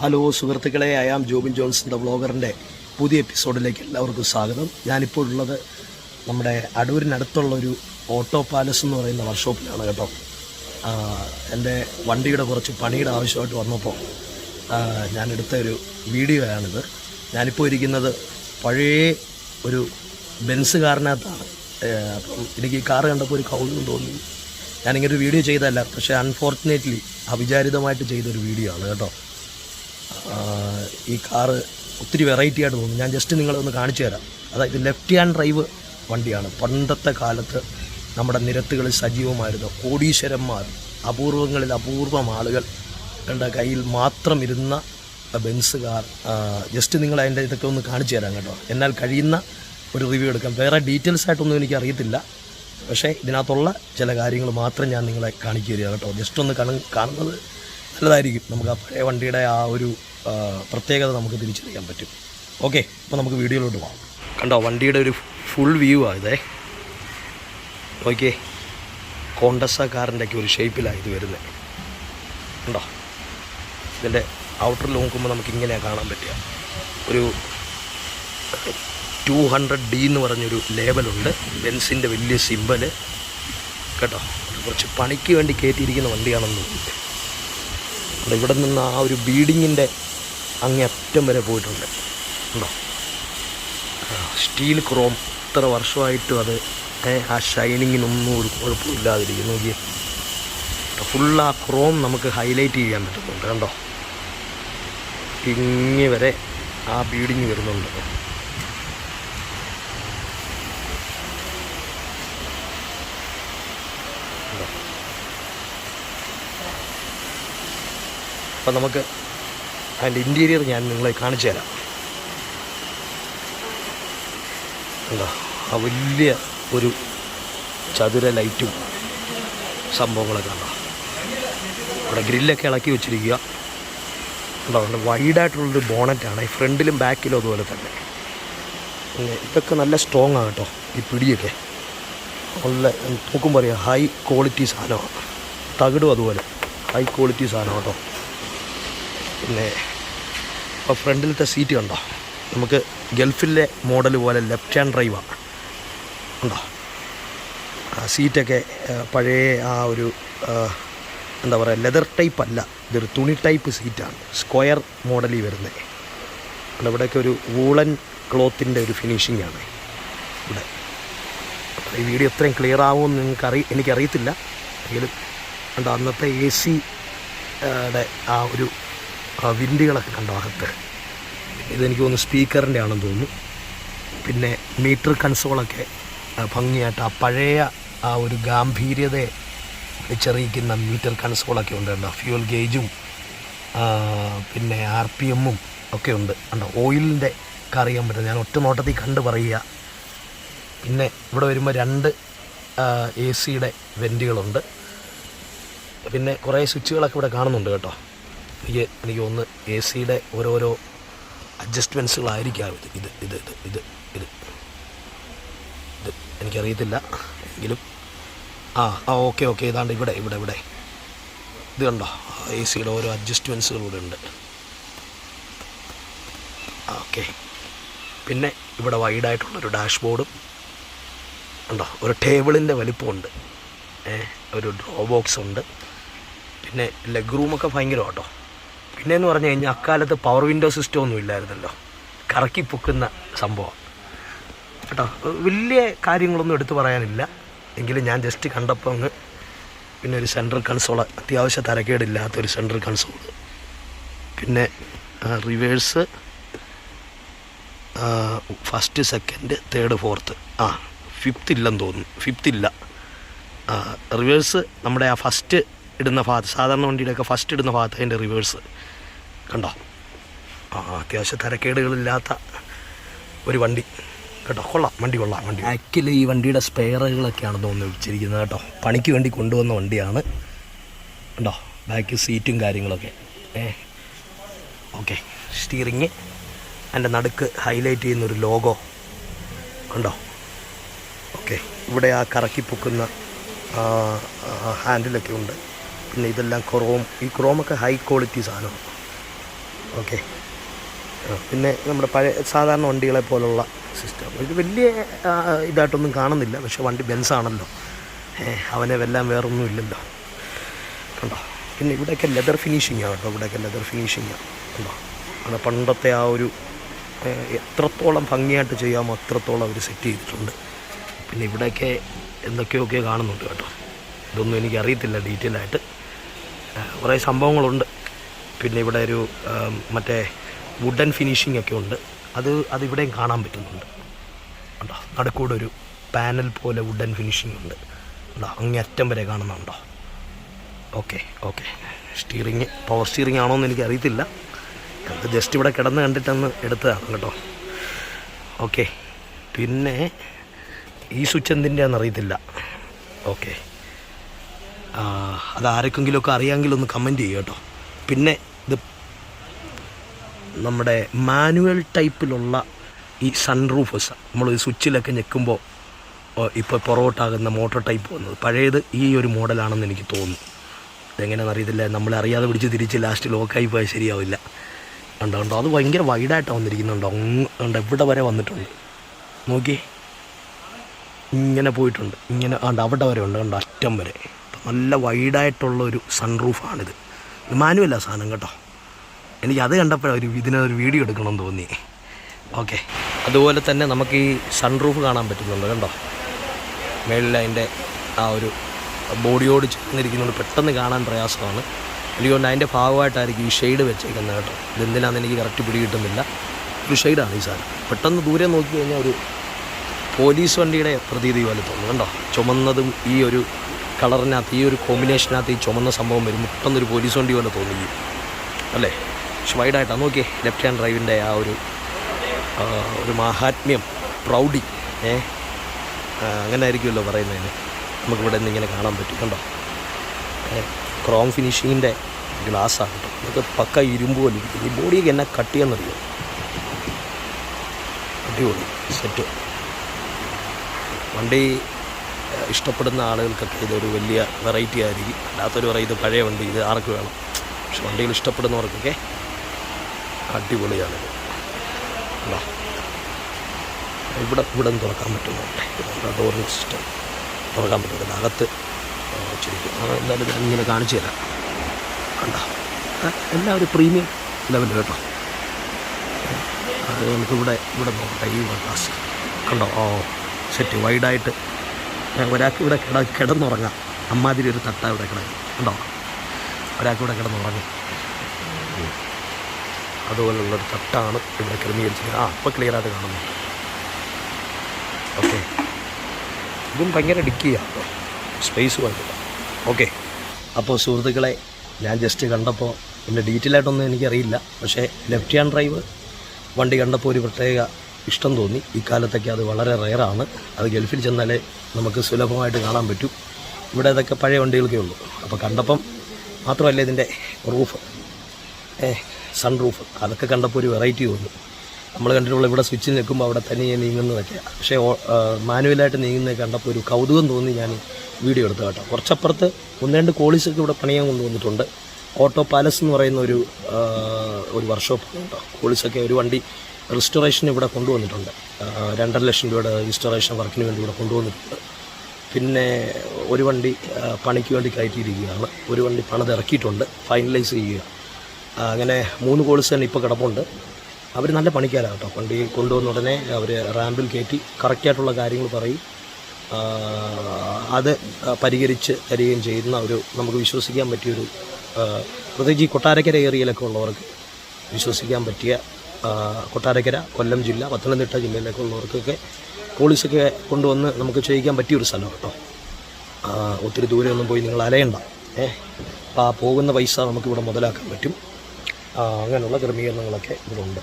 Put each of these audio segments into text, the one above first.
Hello സുഹൃത്തുക്കളെ I am Jobin ജോൺസിന്റെ വ്ളോഗറിന്റെ പുതിയ എപ്പിസോഡിലേക്ക് എല്ലാവർക്കും സ്വാഗതം. ഞാനിപ്പോഴുള്ളത് നമ്മുടെ അടൂരിനടുത്തുള്ള ഒരു ഓട്ടോ പാലസ് എന്ന് പറയുന്ന വർക്ക്ഷോപ്പിലാണ് കേട്ടോ. എന്റെ വണ്ടിയുടെ കുറച്ച് പണിയുടെ ആവശ്യമായിട്ട് വന്നപ്പോൾ ഞാനെടുത്ത ഒരു വീഡിയോ ആണിത് ഞാനിപ്പോൾ ഇരിക്കുന്നത് പഴയ ഒരു ബെൻസ് കാറിനകത്താണ് അപ്പം എനിക്ക് ഈ കാറ് കണ്ടപ്പോൾ ഒരു കൗതുകം തോന്നി. ഞാനിങ്ങനെ ഒരു വീഡിയോ ചെയ്തതല്ല പക്ഷേ അൺഫോർച്ചുനേറ്റ്ലി അവിചാരിതമായിട്ട് ചെയ്തൊരു വീഡിയോ ആണ് കേട്ടോ. ഈ കാറ് ഒത്തിരി വെറൈറ്റി ആയിട്ട് തോന്നും ഞാൻ ജസ്റ്റ് നിങ്ങളെ ഒന്ന് കാണിച്ചു തരാം. അതായത് ലെഫ്റ്റ് ഹാൻഡ് ഡ്രൈവ് വണ്ടിയാണ്. പണ്ടത്തെ കാലത്ത് നമ്മുടെ നിരത്തുകളിൽ സജീവമായിരുന്ന കോടീശ്വരന്മാർ അപൂർവങ്ങളിൽ അപൂർവം ആളുകൾ എന്റെ കയ്യിൽ മാത്രം ഇരുന്ന ബെൻസ് കാർ ജസ്റ്റ് നിങ്ങൾ അതിന്റെ ഇതൊക്കെ ഒന്ന് കാണിച്ചു തരാം കേട്ടോ. എന്നാൽ കഴിയുന്ന ഒരു റിവ്യൂ എടുക്കാം. വേറെ ഡീറ്റെയിൽസ് ആയിട്ടൊന്നും എനിക്ക് അറിയത്തില്ല. പക്ഷേ ഇതിനകത്തുള്ള ചില കാര്യങ്ങൾ മാത്രം ഞാൻ നിങ്ങളെ കാണിക്കുക കേട്ടോ. ജസ്റ്റ് ഒന്ന് കാണുന്നത് നല്ലതായിരിക്കും. നമുക്ക് ആ പഴയ വണ്ടിയുടെ ആ ഒരു പ്രത്യേകത നമുക്ക് തിരിച്ചറിയാൻ പറ്റും. ഓക്കെ അപ്പോൾ നമുക്ക് വീഡിയോയിലോട്ട് പോകാം കണ്ടോ വണ്ടിയുടെ ഒരു ഫുൾ വ്യൂ ആയതേ ഓക്കെ കോണ്ടസ കാറിന്റെ ഒക്കെ ഒരു ഷേപ്പിലാണ് ഇത് വരുന്നത് കണ്ടോ ഇതിന്റെ ഔട്ടർ നോക്കുമ്പോൾ നമുക്ക് ഇങ്ങനെയാണ് കാണാൻ പറ്റുക. ഒരു ടു ഹൺഡ്രഡ് ഡി എന്ന് പറഞ്ഞൊരു ലേബലുണ്ട് ബെൻസിന്റെ വലിയ സിമ്പൽ കേട്ടോ കുറച്ച് പണിക്ക് വേണ്ടി കയറ്റിയിരിക്കുന്ന വണ്ടിയാണെന്ന് തോന്നുന്നു. ഇവിടെ നിന്ന് ആ ഒരു ബീഡിങ്ങിന്റെ അങ്ങേയറ്റം വരെ പോയിട്ടുണ്ട്. ഉണ്ടോ? സ്റ്റീൽ ക്രോം ഇത്ര വർഷമായിട്ടും അത് ആ ഷൈനിങ്ങിനൊന്നും ഒരു കുഴപ്പമില്ലാതിരിക്കുന്നു. നോക്കി ഫുൾ ആ ക്രോം നമുക്ക് ഹൈലൈറ്റ് ചെയ്യാൻ പറ്റുന്നുണ്ട്. കണ്ടോ? ഇങ്ങി വരെ ആ ബീഡിങ് വരുന്നുണ്ട്? അപ്പം നമുക്ക് അതിന്റെ ഇന്റീരിയർ ഞാൻ നിങ്ങളെ കാണിച്ചു തരാം. എന്താ ആ വലിയ ഒരു ചതുര ലൈറ്റും സംഭവങ്ങളൊക്കെ കണ്ടോ? ഇവിടെ ഗ്രില്ലൊക്കെ ഇളക്കി വെച്ചിരിക്കുക. കണ്ടോ? നല്ല വൈഡായിട്ടുള്ളൊരു ബോണറ്റാണ് ഈ ഫ്രണ്ടിലും ബാക്കിലും അതുപോലെ തന്നെ. ഇതൊക്കെ നല്ല സ്ട്രോങ് ആണ് കേട്ടോ ഈ പിടിയൊക്കെ. നല്ല നോക്കുമ്പോൾ അറിയാം ഹൈ ക്വാളിറ്റി സാധനമാണ്. തകിടും അതുപോലെ ഹൈ ക്വാളിറ്റി സാധനം കേട്ടോ. പിന്നെ ഇപ്പോൾ ഫ്രണ്ടിലത്തെ സീറ്റ് കണ്ടോ? നമുക്ക് ഗൾഫിലെ മോഡൽ പോലെ ലെഫ്റ്റ് ഹാൻഡ് ഡ്രൈവാണ് ഉണ്ടോ ആ സീറ്റൊക്കെ പഴയ ആ ഒരു എന്താ പറയുക ലെതർ ടൈപ്പ് അല്ല. ഇതൊരു തുണി ടൈപ്പ് സീറ്റാണ് സ്ക്വയർ മോഡലിൽ വരുന്നത് അല്ല ഇവിടെയൊക്കെ ഒരു വൂളൻ ക്ലോത്തിന്റെ ഒരു ഫിനിഷിംഗ് ആണ്. ഇവിടെ. ഈ വീഡിയോ എത്രയും ക്ലിയർ ആവുമെന്ന് നിങ്ങൾക്ക് അറി എനിക്കറിയത്തില്ല. എങ്കിലും അന്നത്തെ എ സിയുടെ ആ ഒരു ആ വിൻഡുകളൊക്കെ കണ്ടോ അകത്ത് ഇതെനിക്ക് തോന്നുന്നു സ്പീക്കറിന്റെ ആണെന്ന് തോന്നുന്നു. പിന്നെ മീറ്റർ കൺസോളൊക്കെ ഭംഗിയായിട്ട് ആ പഴയ ആ ഒരു ഗാംഭീര്യതയെ വിളിച്ചറിയിക്കുന്ന മീറ്റർ കൺസോളൊക്കെ ഉണ്ട് കണ്ടോ? ഫ്യൂൽ ഗേജും പിന്നെ ആർ പി എമ്മും ഒക്കെ ഉണ്ട്. കണ്ടോ? ഓയിലിന്റെ ഒക്കെ അറിയാൻ പറ്റും. ഞാൻ ഒറ്റ നോട്ടത്തിൽ കണ്ട് പറയുക. പിന്നെ ഇവിടെ വരുമ്പോൾ രണ്ട് എ സിയുടെ വെന്റുകളുണ്ട്. പിന്നെ കുറേ സ്വിച്ചുകളൊക്കെ ഇവിടെ കാണുന്നുണ്ട് കേട്ടോ. എനിക്ക് എനിക്ക് ഒന്ന് എ സിയുടെ ഓരോരോ അഡ്ജസ്റ്റ്മെൻസുകളായിരിക്കാം ഇത്. ഇത് ഇത് ഇത് ഇത് ഇത്. ഇത് എനിക്കറിയത്തില്ല. എങ്കിലും ആ ആ ഓക്കെ ഓക്കെ. ഇതാണ്ട് ഇവിടെ ഇവിടെ ഇവിടെ. ഇത് കണ്ടോ? എ സിയുടെ ഓരോ അഡ്ജസ്റ്റ്മെൻസുകൾ ഇവിടെ ഉണ്ട്. ഓക്കെ. പിന്നെ ഇവിടെ വൈഡായിട്ടുള്ളൊരു ഡാഷ്ബോർഡും ഉണ്ടോ? ഒരു ടേബിളിന്റെ വലിപ്പമുണ്ട്. ഒരു ഡ്രോ ബോക്സ് ഉണ്ട് പിന്നെ ലെഗ് റൂമൊക്കെ ഭയങ്കര കേട്ടോ പിന്നെ എന്ന് പറഞ്ഞു കഴിഞ്ഞാൽ അക്കാലത്ത് പവർ വിൻഡോ സിസ്റ്റം ഒന്നും ഇല്ലായിരുന്നല്ലോ. കറക്കി പൊക്കുന്ന സംഭവം. കേട്ടോ? വലിയ കാര്യങ്ങളൊന്നും എടുത്തു പറയാനില്ല. എങ്കിലും ഞാൻ ജസ്റ്റ് കണ്ടപ്പോൾ അങ്ങ് പിന്നെ ഒരു സെൻട്രൽ കൺസോൾ അത്യാവശ്യ തരക്കേടില്ലാത്തൊരു സെൻട്രൽ കൺസോൾ പിന്നെ reverse first second third fourth ആ ഫിഫ്ത്ത് ഇല്ലെന്ന് തോന്നുന്നു. ഫിഫ്ത്ത് ഇല്ല. റിവേഴ്സ് നമ്മുടെ ആ ഫസ്റ്റ് ഇടുന്ന ഭാഗത്ത് സാധാരണ വണ്ടിയുടെയൊക്കെ ഫസ്റ്റ് ഇടുന്ന ഭാഗത്ത് അതിന്റെ റിവേഴ്സ് കണ്ടോ? ആ അത്യാവശ്യം തരക്കേടുകളില്ലാത്ത ഒരു വണ്ടി. കേട്ടോ കൊള്ളാം. വണ്ടി കൊള്ളാം വണ്ടി ആക്ച്വലി ഈ വണ്ടിയുടെ സ്പെയറുകളൊക്കെയാണ് തോന്നുന്നു വെച്ചിരിക്കുന്നത് കേട്ടോ. പണിക്ക് വേണ്ടി കൊണ്ടുവന്ന വണ്ടിയാണ്. കണ്ടോ? ബാക്ക് സീറ്റും കാര്യങ്ങളൊക്കെ. ഏ? ഓക്കെ സ്റ്റിയറിങ് അതിന്റെ നടുക്ക് ഹൈലൈറ്റ് ചെയ്യുന്ന ഒരു ലോഗോ കണ്ടോ? ഓക്കെ ഇവിടെ ആ കറക്കി പൊക്കുന്ന ഹാൻഡിലൊക്കെ ഉണ്ട്. പിന്നെ ഇതെല്ലാം ക്രോം ഈ ക്രോമൊക്കെ ഹൈ ക്വാളിറ്റി സാധനമാണ് ഓക്കെ പിന്നെ നമ്മുടെ പഴയ സാധാരണ വണ്ടികളെ പോലുള്ള സിസ്റ്റം ഇത് വലിയ ഇതായിട്ടൊന്നും കാണുന്നില്ല. പക്ഷെ വണ്ടി ബെൻസാണല്ലോ അവനെ വെല്ലാം വേറൊന്നും ഇല്ലല്ലോ. കണ്ടോ? പിന്നെ ഇവിടെയൊക്കെ ലെതർ ഫിനിഷിംഗ് ആണ് കേട്ടോ. ഇവിടെയൊക്കെ ലെതർ ഫിനിഷിംഗ് ആണ്. കണ്ടോ? അവിടെ പണ്ടത്തെ ആ ഒരു എത്രത്തോളം ഭംഗിയായിട്ട് ചെയ്യാമോ അത്രത്തോളം അവർ സെറ്റ് ചെയ്തിട്ടുണ്ട്. പിന്നെ ഇവിടെയൊക്കെ എന്തൊക്കെയൊക്കെ കാണുന്നുണ്ട് കേട്ടോ? ഇതൊന്നും എനിക്കറിയത്തില്ല ഡീറ്റെയിൽ ആയിട്ട്. കുറേ സംഭവങ്ങളുണ്ട്. പിന്നെ ഇവിടെ ഒരു മറ്റേ വുഡൻ ഫിനിഷിംഗ് ഒക്കെ ഉണ്ട്. അത് അതിവിടെയും കാണാൻ പറ്റുന്നുണ്ട്. ഉണ്ടോ നടുക്കൂടെ ഒരു പാനൽ പോലെ വുഡൻ ഫിനിഷിംഗ് ഉണ്ട്. ഉണ്ടോ അങ്ങേ അറ്റം വരെ കാണുന്നുണ്ടോ? Okay okay steering power steering ആണോ എന്ന് എനിക്ക് അറിയത്തില്ല അത് ജസ്റ്റ് ഇവിടെ കിടന്ന് കണ്ടിട്ടൊന്ന് എടുത്തതാണ് കേട്ടോ. ഓക്കെ പിന്നെ ഈ സ്വിച്ച് എന്തിന്റെയാണെന്ന് അറിയത്തില്ല. ഓക്കെ അത് ആർക്കെങ്കിലുമൊക്കെ അറിയാമെങ്കിൽ ഒന്ന് കമന്റ് ചെയ്യുക കേട്ടോ. പിന്നെ ഇത് നമ്മുടെ മാനുവൽ ടൈപ്പിലുള്ള ഈ സൺറൂഫസ് നമ്മൾ ഈ സ്വിച്ചിലൊക്കെ ഞെക്കുമ്പോൾ ഇപ്പോൾ പുറകോട്ടാകുന്ന മോട്ടോർ ടൈപ്പ് വന്നത്. പഴയത് ഈ ഒരു മോഡലാണെന്ന് എനിക്ക് തോന്നുന്നു. ഇതെങ്ങനെയാണെന്ന് അറിയത്തില്ല. നമ്മൾ അറിയാതെ പിടിച്ച് തിരിച്ച് ലാസ്റ്റ് ലോക്കായി പോയാൽ ശരിയാവില്ല. ഉണ്ടോ ഉണ്ടോ അത് ഭയങ്കര വൈഡായിട്ടാണ് വന്നിരിക്കുന്നുണ്ടോ? ഉണ്ട് എവിടെ വരെ വന്നിട്ടുണ്ട്? നോക്കി ഇങ്ങനെ പോയിട്ടുണ്ട്. ഇങ്ങനെ ഉണ്ട് അവിടെ വരെ ഉണ്ട്. കണ്ടോ? അറ്റം വരെ. നല്ല വൈഡായിട്ടുള്ള ഒരു സൺറൂഫാണിത് മാനുവല്ല സാധനം കേട്ടോ. എനിക്ക് അത് കണ്ടപ്പോഴാണ് ഒരു ഇതിനൊരു വീഡിയോ എടുക്കണമെന്ന് തോന്നി. ഓക്കെ അതുപോലെ തന്നെ നമുക്ക് ഈ സൺറൂഫ് കാണാൻ പറ്റുന്നുണ്ട് കണ്ടോ? മേളിൽ അതിന്റെ ആ ഒരു ബോഡിയോട് ചേർന്നിരിക്കുന്നതുകൊണ്ട് പെട്ടെന്ന് കാണാൻ പ്രയാസമാണ്. എനിക്കൊണ്ട് അതിന്റെ ഭാഗമായിട്ടായിരിക്കും ഈ ഷെയ്ഡ് വെച്ചേക്കുന്നത് കേട്ടോ. ഇതെന്തിനാണെന്ന് എനിക്ക് കറക്റ്റ് പിടി കിട്ടുന്നില്ല. ഒരു ഷെയ്ഡാണ് ഈ സാധനം. പെട്ടെന്ന് ദൂരെ നോക്കി കഴിഞ്ഞാൽ ഒരു പോലീസ് വണ്ടിയുടെ പ്രതീതി പോലെ തോന്നുന്നു കണ്ടോ? ചുമന്നതും ഈ ഒരു കളറിനകത്ത് ഈ ഒരു കോമ്പിനേഷനകത്ത് ഈ ചുമന്ന സംഭവം വരും മുട്ടെന്നൊരു പോലീസ് വണ്ടി പോലെ തോന്നി. അല്ലേ? പക്ഷെ വൈഡായിട്ടാണ് നോക്കിയേ ലെഫ്റ്റ് ഹാൻഡ് ഡ്രൈവിന്റെ ആ ഒരു ഒരു മാഹാത്മ്യം പ്രൗഢി ഏ? അങ്ങനെ ആയിരിക്കുമല്ലോ പറയുന്നതിന്. നമുക്കിവിടെ നിന്ന് ഇങ്ങനെ കാണാൻ പറ്റും കണ്ടോ? ക്രോം ഫിനിഷിങ്ങിന്റെ ഗ്ലാസ്സാണ് കേട്ടോ. നമുക്ക് പക്ക ഇരുമ്പ് പോലെ ഇരിക്കും. ഈ ബോഡിയൊക്കെ എന്നെ കട്ടിയെന്നറിയോ? അടിപൊളി സെറ്റ് വണ്ടി ഇഷ്ടപ്പെടുന്ന ആളുകൾക്കൊക്കെ ഇതൊരു വലിയ വെറൈറ്റി ആയിരിക്കും. അല്ലാത്തൊരു പറയും ഇത് പഴയ വണ്ടി ഇത് ആർക്ക് വേണം? പക്ഷെ വണ്ടികൾ ഇഷ്ടപ്പെടുന്നവർക്കൊക്കെ അടിപൊളിയാണിത്. കണ്ടോ ഇവിടെ ഇവിടെ നിന്ന് തുറക്കാൻ പറ്റുന്നുണ്ട് ഡോറിങ് സിസ്റ്റം തുറക്കാൻ പറ്റുന്നുണ്ട് അകത്ത് വെച്ചിരിക്കും. എന്തായാലും ഞാൻ ഇങ്ങനെ കാണിച്ചു തരാം. കണ്ടോ? എല്ലാം ഒരു പ്രീമിയം ലെവൽ കേട്ടോ. അത് നമുക്കിവിടെ ഇവിടെ നോക്കട്ടെ. ഈ വണ്ടാസ് കണ്ടോ? ഓ സെറ്റ് വൈഡായിട്ട് ഒരാൾക്ക് ഇവിടെ കിട കിടന്നുറങ്ങാം. അമ്മാതിരി ഒരു തട്ട ഇവിടെ കിടക്കും. ഉണ്ടോ ഒരാൾക്ക് ഇവിടെ കിടന്നുറങ്ങും. അതുപോലുള്ളൊരു തട്ടാണ് ഇവിടെ ക്രമീകരിച്ചത്. ആ ക്ലിയർ ക്ലിയറായിട്ട് കാണുന്നു. ഓക്കെ ഇതും ഭയങ്കര ഡിക്കിയാണ് സ്പേസ് വേണ്ടില്ല ഓക്കെ അപ്പോൾ സുഹൃത്തുക്കളെ ഞാൻ ജസ്റ്റ് കണ്ടപ്പോൾ എന്റെ ഡീറ്റെയിൽ ആയിട്ടൊന്നും എനിക്കറിയില്ല. പക്ഷേ ലെഫ്റ്റ് ഹാൻഡ് ഡ്രൈവ് വണ്ടി കണ്ടപ്പോൾ ഒരു പ്രത്യേക ഇഷ്ടം തോന്നി. ഇക്കാലത്തൊക്കെ അത് വളരെ റെയറാണ് അത് ഗൾഫിൽ ചെന്നാലേ നമുക്ക് സുലഭമായിട്ട് കാണാൻ പറ്റും. ഇവിടെ ഇതൊക്കെ പഴയ വണ്ടികൾക്കേ ഉള്ളൂ. അപ്പോൾ കണ്ടപ്പം മാത്രമല്ല ഇതിന്റെ റൂഫ് സൺ റൂഫ് അതൊക്കെ കണ്ടപ്പോൾ ഒരു വെറൈറ്റി തോന്നി നമ്മൾ കണ്ടിട്ടുള്ള ഇവിടെ സ്വിച്ചിൽ നിൽക്കുമ്പോൾ അവിടെ തനിയെ നീങ്ങുന്നതൊക്കെയാണ് പക്ഷേ മാനുവലായിട്ട് നീങ്ങുന്നത് കണ്ടപ്പോൾ ഒരു കൗതുകം തോന്നി ഞാൻ വീഡിയോ എടുത്ത് കേട്ടോ. കുറച്ചപ്പുറത്ത് ഒന്ന് രണ്ട് കോളീസൊക്കെ ഇവിടെ പണിയാൻ കൊണ്ടുവന്നിട്ടുണ്ട്. ഓട്ടോ പാലസ് എന്ന് പറയുന്ന ഒരു ഒരു വർക്ക്ഷോപ്പ് കേട്ടോ. കോളീസൊക്കെ ഒരു വണ്ടി റിസ്റ്റോറേഷൻ ഇവിടെ കൊണ്ടുവന്നിട്ടുണ്ട്. രണ്ടര ലക്ഷം രൂപയുടെ റിസ്റ്റോറേഷൻ വർക്കിന് വേണ്ടി ഇവിടെ കൊണ്ടുവന്നിട്ടുണ്ട്. പിന്നെ ഒരു വണ്ടി പണിക്ക് വേണ്ടി കയറ്റിയിരിക്കുകയാണ്. ഒരു വണ്ടി പണിത് ഇറക്കിയിട്ടുണ്ട്. ഫൈനലൈസ് ചെയ്യുക. അങ്ങനെ മൂന്ന് കോഴ്സ് തന്നെ ഇപ്പോൾ കിടപ്പുണ്ട്. അവർ നല്ല പണിക്കാരാണ് കേട്ടോ. വണ്ടി കൊണ്ടുവന്ന ഉടനെ അവർ റാമ്പിൽ കയറ്റി കറക്റ്റായിട്ടുള്ള കാര്യങ്ങൾ പറയും. അത് പരിഹരിച്ച് തരികയും ചെയ്യുന്ന ഒരു നമുക്ക് വിശ്വസിക്കാൻ പറ്റിയൊരു പ്രത്യേകിച്ച് ഈ കൊട്ടാരക്കര ഏരിയയിലൊക്കെ ഉള്ളവർക്ക് വിശ്വസിക്കാൻ പറ്റിയ കൊട്ടാരക്കര കൊല്ലം ജില്ല പത്തനംതിട്ട ജില്ലയിലേക്കുള്ളവർക്കൊക്കെ പോലീസൊക്കെ കൊണ്ടുവന്ന് നമുക്ക് ചെയ്യിക്കാൻ പറ്റിയൊരു സ്ഥലം കേട്ടോ. ഒത്തിരി ദൂരെ ഒന്നും പോയി നിങ്ങൾ അലയണ്ട. ഏ അപ്പോൾ ആ പോകുന്ന പൈസ നമുക്കിവിടെ മുതലാക്കാൻ പറ്റും. അങ്ങനെയുള്ള ക്രമീകരണങ്ങളൊക്കെ ഇവിടെ ഉണ്ട്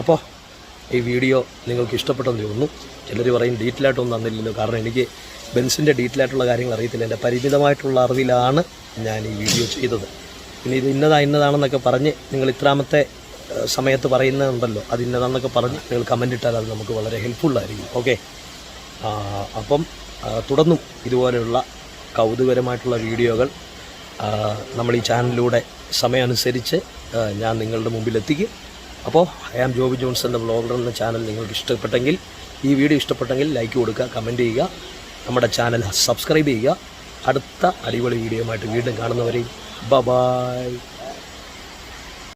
അപ്പോൾ ഈ വീഡിയോ നിങ്ങൾക്ക് ഇഷ്ടപ്പെട്ടെന്ന് തോന്നുന്നു. ചിലർ പറയും ഡീറ്റെയിലായിട്ടൊന്നും തന്നില്ലല്ലോ. കാരണം എനിക്ക് ബെൻസിന്റെ ഡീറ്റെയിലായിട്ടുള്ള കാര്യങ്ങൾ അറിയത്തില്ല. എന്റെ പരിമിതമായിട്ടുള്ള അറിവിലാണ് ഞാൻ ഈ വീഡിയോ ചെയ്തത്. പിന്നെ ഇത് ഇന്നതാ ഇന്നതാണെന്നൊക്കെ പറഞ്ഞ് നിങ്ങൾ ഇത്രാമത്തെ സമയത്ത് പറയുന്നുണ്ടല്ലോ. അത് ഇന്നതാണെന്നൊക്കെ പറഞ്ഞ് നിങ്ങൾ കമന്റ് ഇട്ടാൽ അത് നമുക്ക് വളരെ ഹെൽപ്ഫുള്ളായിരിക്കും ഓക്കെ അപ്പം തുടർന്നും ഇതുപോലെയുള്ള കൗതുകരമായിട്ടുള്ള വീഡിയോകൾ നമ്മൾ ഈ ചാനലിലൂടെ സമയമനുസരിച്ച് ഞാൻ നിങ്ങളുടെ മുമ്പിൽ എത്തിക്കും അപ്പോൾ ഐ ആം ജോബി ജോൺസന്റെ ബ്ലോഗർ എന്ന ചാനൽ നിങ്ങൾക്ക് ഇഷ്ടപ്പെട്ടെങ്കിൽ ഈ വീഡിയോ ഇഷ്ടപ്പെട്ടെങ്കിൽ ലൈക്ക് കൊടുക്കുക കമന്റ് ചെയ്യുക നമ്മുടെ ചാനൽ സബ്സ്ക്രൈബ് ചെയ്യുക. അടുത്ത അടിപൊളി വീഡിയോയുമായിട്ട് വീണ്ടും കാണുന്നവരെയും ബ ബായ്